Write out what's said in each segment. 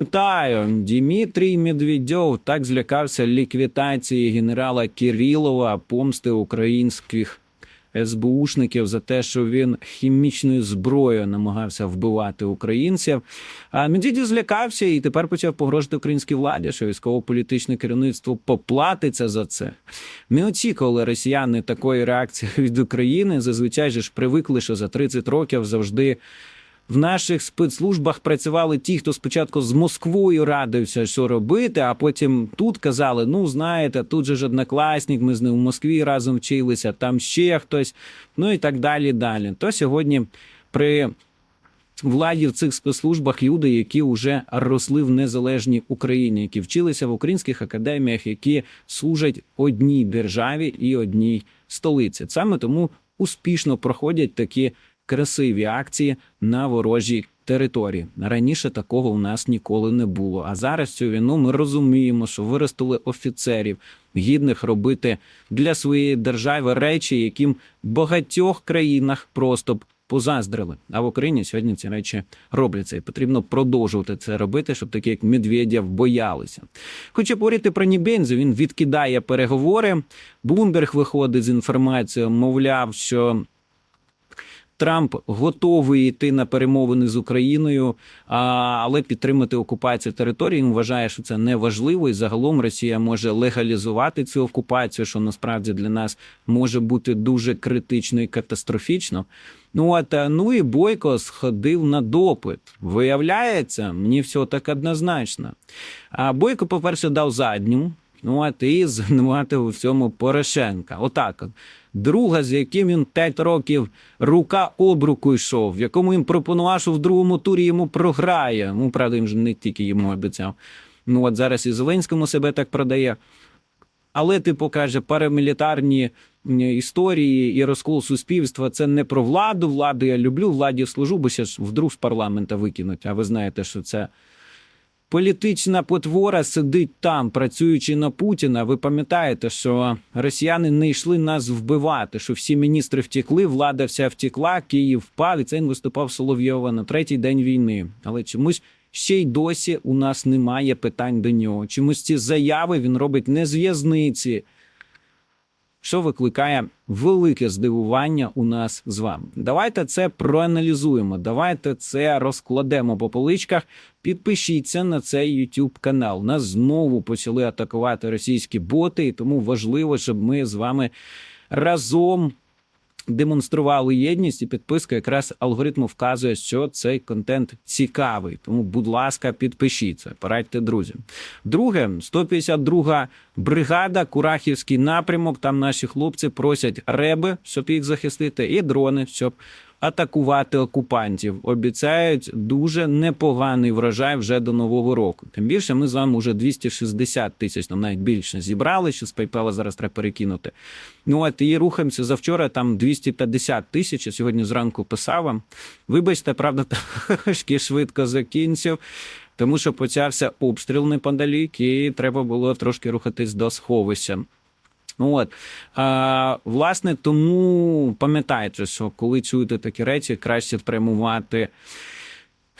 Вітаю, Дмитрій Медведєв так злякався ліквідації генерала Кирилова, помсти українських СБУшників за те, що він хімічною зброєю намагався вбивати українців. А Медведєв злякався і тепер почав погрожувати українській владі, що військово-політичне керівництво поплатиться за це. Ми очікували росіяни такої реакції від України. Зазвичай ж привикли, що за 30 років завжди. В наших спецслужбах працювали ті, хто спочатку з Москвою радився, що робити, а потім тут казали: ну знаєте, тут же ж однокласник, ми з ним в Москві разом вчилися, там ще хтось, ну і так далі. далі. То сьогодні при владі в цих спецслужбах люди, які вже росли в незалежній Україні, які вчилися в українських академіях, які служать одній державі і одній столиці. Саме тому успішно проходять такі красиві акції на ворожій території. Раніше такого у нас ніколи не було. А зараз цю війну ми розуміємо, що виростили офіцерів, гідних робити для своєї держави речі, яким в багатьох країнах просто б позаздрили. А в Україні сьогодні ці речі робляться, і потрібно продовжувати це робити, щоб такі як Медведєв боялися. Хоча говорити про Нібензу, він відкидає переговори. Блумберг виходить з інформацією, мовляв, що. Трамп готовий йти на перемовини з Україною, але підтримати окупацію території. Він вважає, що це не важливо, і загалом Росія може легалізувати цю окупацію, що насправді для нас може бути дуже критично і катастрофічно. Ну от е, ну і Бойко сходив на допит. Виявляється, мені все так однозначно. А Бойко, по-перше, дав задню. Ну, от і звинуватив у всьому Порошенка. Отак. От. Друга, з яким він 5 років рука об руку йшов, якому він пропонував, що в другому турі йому програє. Ну, правда, він ж не тільки йому обіцяв. Ну, от зараз і Зеленському себе так продає. Але, типу, каже, парамілітарні історії і розкол суспільства це не про владу. Владу я люблю, владі служу, бо ще ж вдруг з парламента викинуть. А ви знаєте, що це політична потвора сидить там, працюючи на Путіна. Ви пам'ятаєте, що росіяни не йшли нас вбивати, що всі міністри втекли, влада вся втекла, Київ впав, і це він виступав Соловйова на третій день війни. Але чомусь ще й досі у нас немає питань до нього. Чомусь ці заяви він робить не з в'язниці. Що викликає велике здивування у нас з вами. Давайте це проаналізуємо. Давайте це розкладемо по поличках. Підпишіться на цей YouTube канал. Нас знову почали атакувати російські боти, і тому важливо, щоб ми з вами разом демонстрували єдність, і підписка якраз алгоритму вказує, що цей контент цікавий. Тому, будь ласка, підпишіться, порадьте друзям. Друге, 152 бригада, Курахівський напрямок. Там наші хлопці просять реби, щоб їх захистити, і дрони, щоб атакувати окупантів. Обіцяють дуже непоганий врожай вже до нового року. Тим більше ми з вами вже 260 тисяч, там навіть більше зібрали, що з PayPal зараз треба перекинути. Ну от і рухаємося завчора. Там 250 тисяч. Я сьогодні зранку писав вам. Вибачте, правда, трошки швидко закінчив. Тому що почався обстріл неподалік, і треба було трошки рухатись до сховища. Ну от а, власне, тому пам'ятайте, що коли чуєте такі речі, краще спрямувати.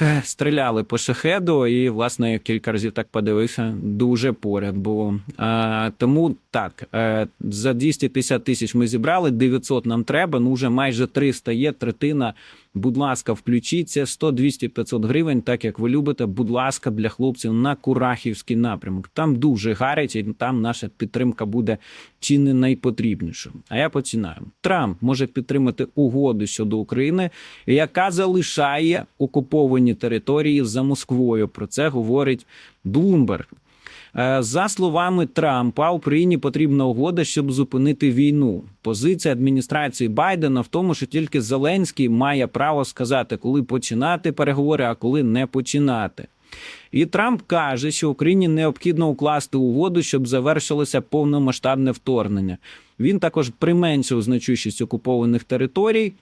Е, Стріляли по шахеду, і власне я кілька разів так подивився. Дуже поряд було. А, тому так е, за 250 тисяч ми зібрали. 900 нам треба. Ну вже майже 300 є. Третина. Будь ласка, включіться 100, 200, 500 гривень, так як ви любите. Будь ласка, для хлопців на Курахівський напрямок. Там дуже гаряче, і там наша підтримка буде чи не найпотрібніша. А я починаю. Трамп може підтримати угоду щодо України, яка залишає окуповані території за Москвою. Про це говорить Блумберг. Е, За словами Трампа, Україні потрібна угода, щоб зупинити війну. Позиція адміністрації Байдена в тому, що тільки Зеленський має право сказати, коли починати переговори, а коли не починати. І Трамп каже, що Україні необхідно укласти угоду, щоб завершилося повномасштабне вторгнення. Він також применшив значущість окупованих територій.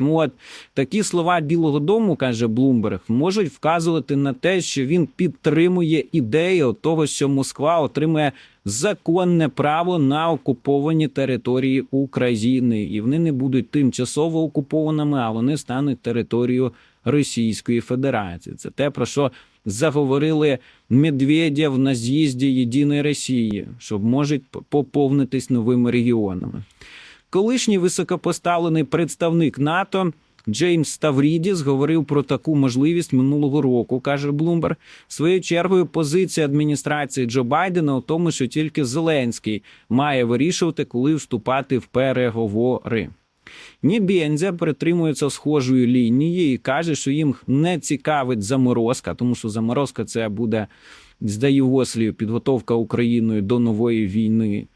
От такі слова Білого Дому, каже Блумберг, можуть вказувати на те, що він підтримує ідею того, що Москва отримує законне право на окуповані території України, і вони не будуть тимчасово окупованими, а вони стануть територією Російської Федерації. Це те, про що заговорили Медведєв на з'їзді Єдиної Росії, що можуть поповнитись новими регіонами. Колишній високопоставлений представник НАТО Джеймс Ставрідіс говорив про таку можливість минулого року, каже Блумберг. Своєю чергою позиція адміністрації Джо Байдена у тому, що тільки Зеленський має вирішувати, коли вступати в переговори. Нібензя притримується схожої лінії і каже, що їм не цікавить заморозка, тому що заморозка це буде, з його підготовка Україною до нової війни.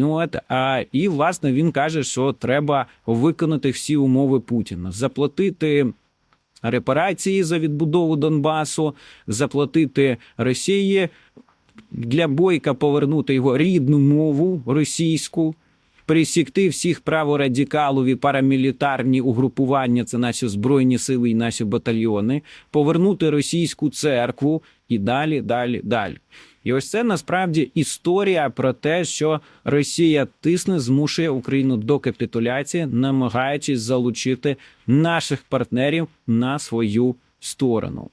Ну от а і власне він каже, що треба виконати всі умови Путіна, заплатити репарації за відбудову Донбасу, заплатити Росії для бойка повернути його рідну мову російську. Присікти всіх праворадикалів і парамілітарні угрупування, це наші збройні сили і наші батальйони, повернути російську церкву і далі, далі, далі. І ось це насправді історія про те, що Росія тисне, змушує Україну до капітуляції, намагаючись залучити наших партнерів на свою сторону.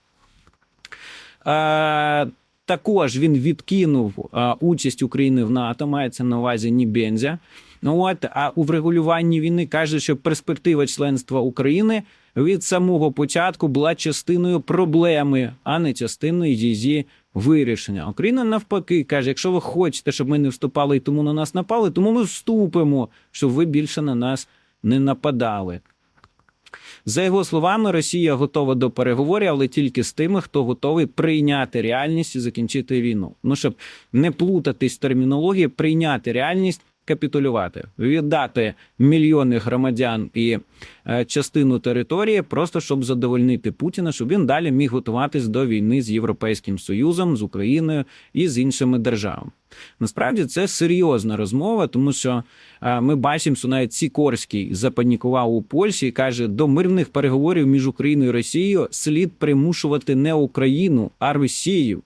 Е, також він відкинув е, участь України в НАТО, мається на увазі Нібензя. От, а у врегулюванні війни каже, що перспектива членства України від самого початку була частиною проблеми, а не частиною її вирішення. Україна навпаки каже: якщо ви хочете, щоб ми не вступали і тому на нас напали, тому ми вступимо, щоб ви більше на нас не нападали. За його словами, Росія готова до переговорів, але тільки з тими, хто готовий прийняти реальність і закінчити війну. Ну щоб не плутатись термінології, прийняти реальність. Капітулювати, віддати мільйони громадян і е, частину території, просто щоб задовольнити Путіна, щоб він далі міг готуватись до війни з Європейським Союзом, з Україною і з іншими державами. Насправді це серйозна розмова, тому що е, ми бачимо, що навіть Сікорський запанікував у Польщі і каже: до мирних переговорів між Україною і Росією слід примушувати не Україну, а Росію.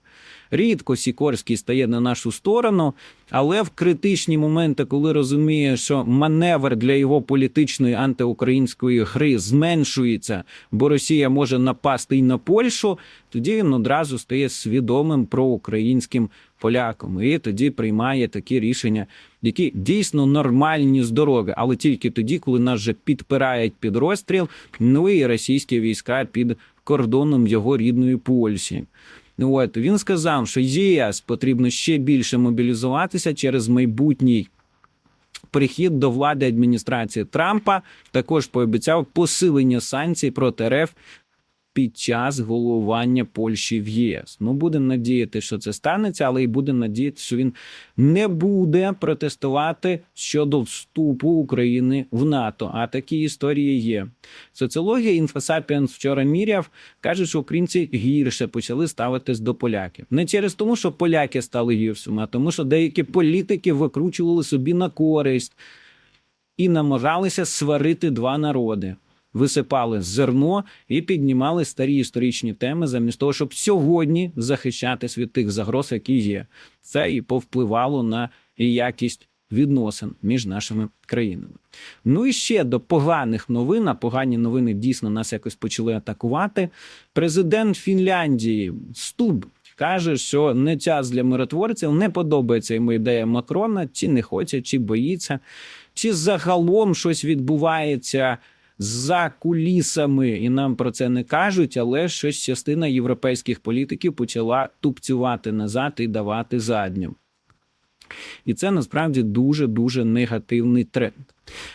Рідко Сікорський стає на нашу сторону, але в критичні моменти, коли розуміє, що маневр для його політичної антиукраїнської гри зменшується, бо Росія може напасти й на Польщу, тоді він одразу стає свідомим проукраїнським поляком і тоді приймає такі рішення, які дійсно нормальні з дороги, але тільки тоді, коли нас вже підпирають під розстріл, ну і російські війська під кордоном його рідної Польщі. Ну, От він сказав, що ЄС потрібно ще більше мобілізуватися через майбутній прихід до влади адміністрації Трампа. Також пообіцяв посилення санкцій проти РФ під час головування Польщі в ЄС. Ну будемо надіяти, що це станеться, але і будемо надіятися, що він не буде протестувати щодо вступу України в НАТО. А такі історії є. Соціологія Інфосапіенс вчора міряв, каже, що українці гірше почали ставитись до поляків. Не через тому, що поляки стали гіршими, а тому, що деякі політики викручували собі на користь і намагалися сварити два народи. Висипали зерно і піднімали старі історичні теми, замість того, щоб сьогодні захищатись від тих загроз, які є. Це і повпливало на якість відносин між нашими країнами. Ну і ще до поганих новин. А погані новини дійсно нас якось почали атакувати. Президент Фінляндії Стуб каже, що не час для миротворців не подобається йому ідея Макрона, чи не хоче, чи боїться, чи загалом щось відбувається. За кулісами, і нам про це не кажуть, але щось частина європейських політиків почала тупцювати назад і давати задню. І це насправді дуже дуже негативний тренд.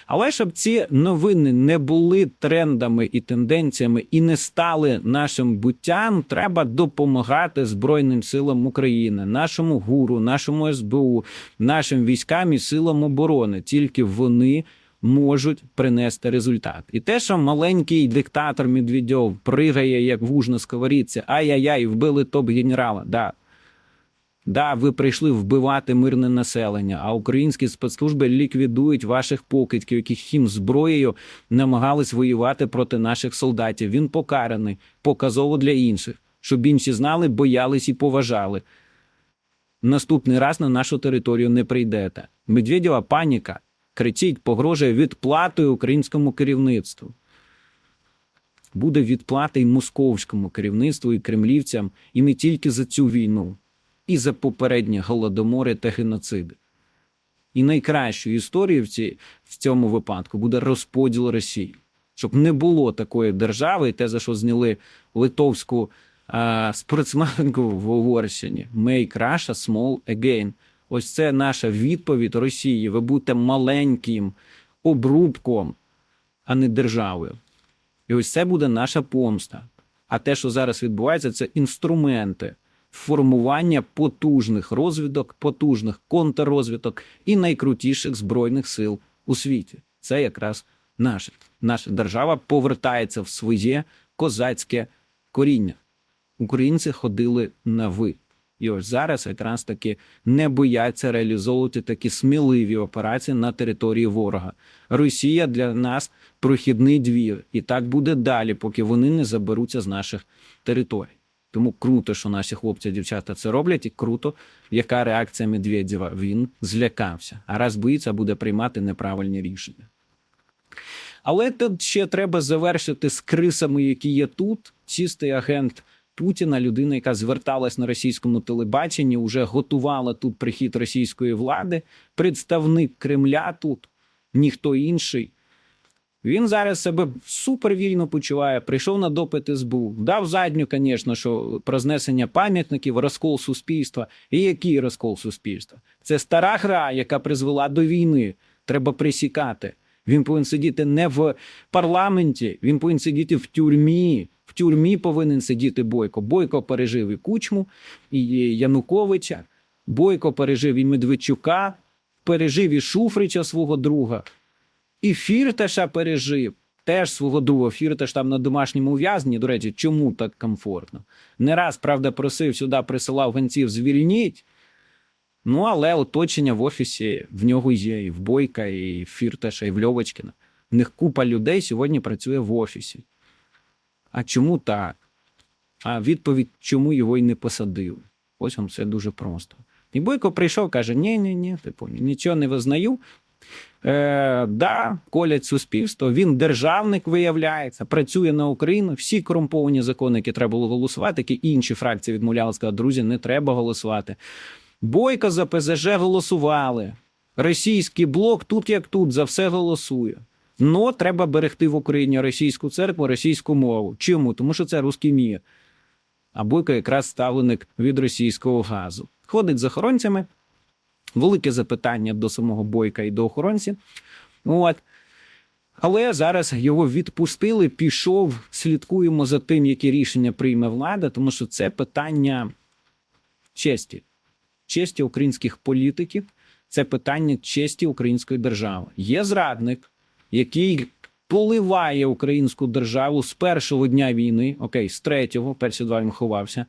Але щоб ці новини не були трендами і тенденціями і не стали нашим буттям, треба допомагати Збройним силам України, нашому гуру, нашому СБУ, нашим військам і силам оборони. Тільки вони можуть принести результат. І те, що маленький диктатор Медведьов пригає як вуж на сковорідці, ай-яй-яй, вбили топ-генерала. Да. Да, ви прийшли вбивати мирне населення, а українські спецслужби ліквідують ваших покидьків, які хім зброєю намагались воювати проти наших солдатів. Він покараний показово для інших, щоб інші знали, боялись і поважали. Наступний раз на нашу територію не прийдете. Медведєва паніка кричить, погрожує відплатою українському керівництву. буде відплата й московському керівництву і кремлівцям, і не тільки за цю війну, і за попередні голодомори та геноциди. І найкращою історією в, ці, в цьому випадку буде розподіл Росії, щоб не було такої держави, і те, за що зняли литовську а, спортсменку в Угорщині. Make Russia small again. Ось це наша відповідь Росії. Ви будете маленьким обрубком, а не державою. І ось це буде наша помста. А те, що зараз відбувається, це інструменти формування потужних розвідок, потужних контррозвідок і найкрутіших збройних сил у світі. Це якраз наше. Наша держава повертається в своє козацьке коріння. Українці ходили на ви. І ось зараз якраз таки не бояться реалізовувати такі сміливі операції на території ворога. Росія для нас прохідний двір, і так буде далі, поки вони не заберуться з наших територій. Тому круто, що наші хлопці, дівчата це роблять, і круто, яка реакція Медведєва. Він злякався. А раз боїться, буде приймати неправильні рішення. Але тут ще треба завершити з крисами, які є тут. Чистий агент Путіна, людина, яка зверталась на російському телебаченні, вже готувала тут прихід російської влади. Представник Кремля тут, ніхто інший. Він зараз себе супервільно почуває. Прийшов на допит СБУ, дав задню, звісно, що про знесення пам'ятників, розкол суспільства. І який розкол суспільства? Це стара гра, яка призвела до війни. Треба присікати. Він повинен сидіти не в парламенті, він повинен сидіти в тюрмі. Тюрмі повинен сидіти Бойко. Бойко пережив і Кучму, і Януковича. Бойко пережив і Медведчука, пережив і Шуфрича свого друга. І Фірташа пережив теж свого друга. Фірташ там на домашньому ув'язненні. До речі, чому так комфортно? Не раз, правда, просив сюди, присилав гонців звільніть. Ну, але оточення в офісі в нього є і в Бойка, і в Фірташа, і в Льовочкіна. В них купа людей сьогодні працює в офісі. А чому так? А відповідь, чому його й не посадили? Ось вам все дуже просто. І Бойко прийшов, каже: ні, ні, ні, типу, нічого не визнаю. Е, да, колять суспільство. Він державник виявляється, працює на Україну. Всі корумповані закони, які треба було голосувати, які інші фракції відмовляли, сказали, друзі, не треба голосувати. Бойко за ПЗЖ голосували. Російський блок тут як тут за все голосує. Но треба берегти в Україні російську церкву, російську мову. Чому? Тому що це русський мір. А Бойко якраз ставленик від російського газу. Ходить з охоронцями. Велике запитання до самого Бойка і до охоронців. От. Але зараз його відпустили, пішов. Слідкуємо за тим, які рішення прийме влада, тому що це питання честі, честі українських політиків, це питання честі української держави. Є зрадник, який поливає українську державу з першого дня війни, окей, з третього, перші два він ховався,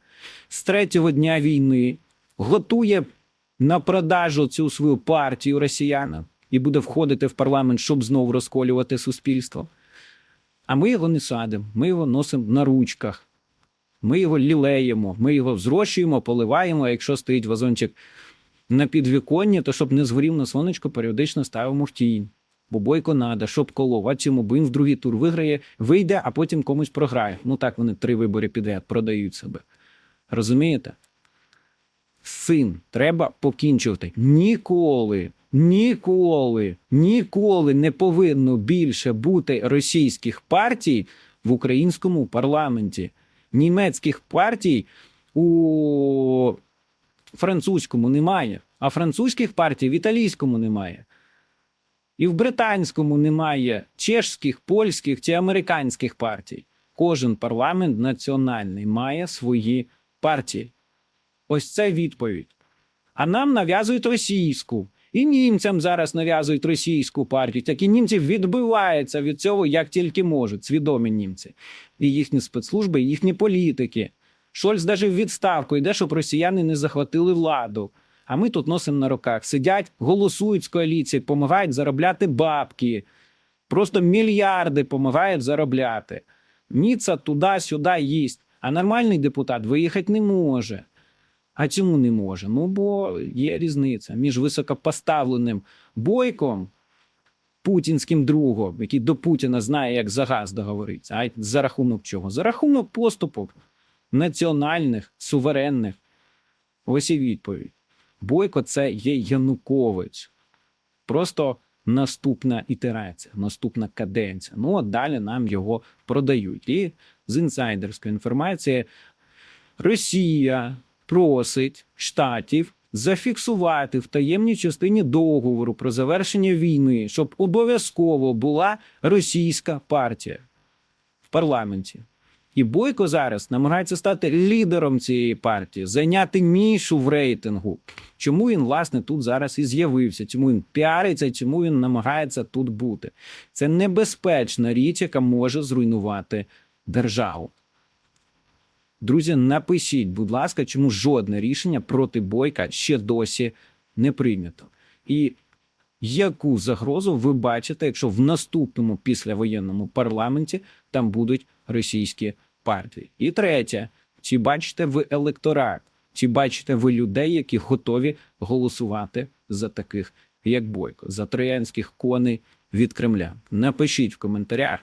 з третього дня війни готує на продажу цю свою партію росіянам і буде входити в парламент, щоб знову розколювати суспільство. А ми його не садимо, ми його носимо на ручках, ми його лілеємо, ми його взрощуємо, поливаємо. А якщо стоїть вазончик на підвіконні, то щоб не згорів на сонечко, періодично ставимо в тінь. Бо бойко надо, щоб колов. А цьому бо він в другий тур виграє, вийде, а потім комусь програє. Ну так вони три вибори підряд продають себе. Розумієте? Син, треба покінчувати. Ніколи, ніколи, ніколи не повинно більше бути російських партій в українському парламенті. Німецьких партій у французькому немає, а французьких партій в італійському немає. І в британському немає чешських, польських чи американських партій. Кожен парламент національний має свої партії. Ось це відповідь. А нам нав'язують російську. І німцям зараз нав'язують російську партію. Так і німці відбиваються від цього як тільки можуть, свідомі німці. І їхні спецслужби, і їхні політики. Шольц навіть в відставку йде, щоб росіяни не захватили владу. А ми тут носимо на руках. Сидять, голосують з коаліції, допомагають заробляти бабки. Просто мільярди допомагають заробляти. Ніца туди-сюди їсть. А нормальний депутат виїхати не може. А чому не може? Ну, бо є різниця між високопоставленим бойком, путінським другом, який до Путіна знає, як за газ договоритися. А за рахунок чого? За рахунок поступок національних, суверенних. Ось і відповідь. Бойко це є Янукович. Просто наступна ітерація, наступна каденція. Ну, а далі нам його продають. І з інсайдерської інформації Росія просить штатів зафіксувати в таємній частині договору про завершення війни, щоб обов'язково була російська партія в парламенті. І Бойко зараз намагається стати лідером цієї партії, зайняти нішу в рейтингу. Чому він, власне, тут зараз і з'явився? Чому він піариться, чому він намагається тут бути? Це небезпечна річ, яка може зруйнувати державу. Друзі, напишіть, будь ласка, чому жодне рішення проти Бойка ще досі не прийнято. І яку загрозу ви бачите, якщо в наступному післявоєнному парламенті там будуть російські партії? І третє, чи бачите ви електорат, чи бачите ви людей, які готові голосувати за таких, як Бойко, за троянських коней від Кремля? Напишіть в коментарях.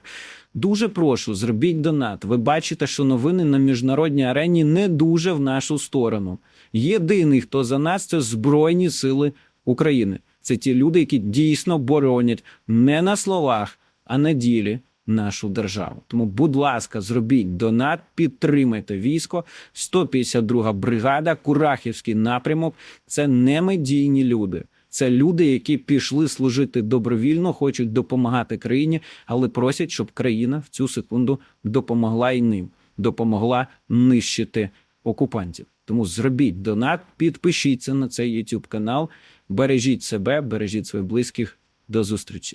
Дуже прошу, зробіть донат. Ви бачите, що новини на міжнародній арені не дуже в нашу сторону. Єдиний, хто за нас, це Збройні Сили України. Це ті люди, які дійсно боронять не на словах, а на ділі нашу державу. Тому, будь ласка, зробіть донат, підтримайте військо. 152 бригада, Курахівський напрямок. Це не медійні люди. Це люди, які пішли служити добровільно, хочуть допомагати країні, але просять, щоб країна в цю секунду допомогла і ним, допомогла нищити окупантів. Тому зробіть донат, підпишіться на цей YouTube канал, бережіть себе, бережіть своїх близьких. До зустрічі.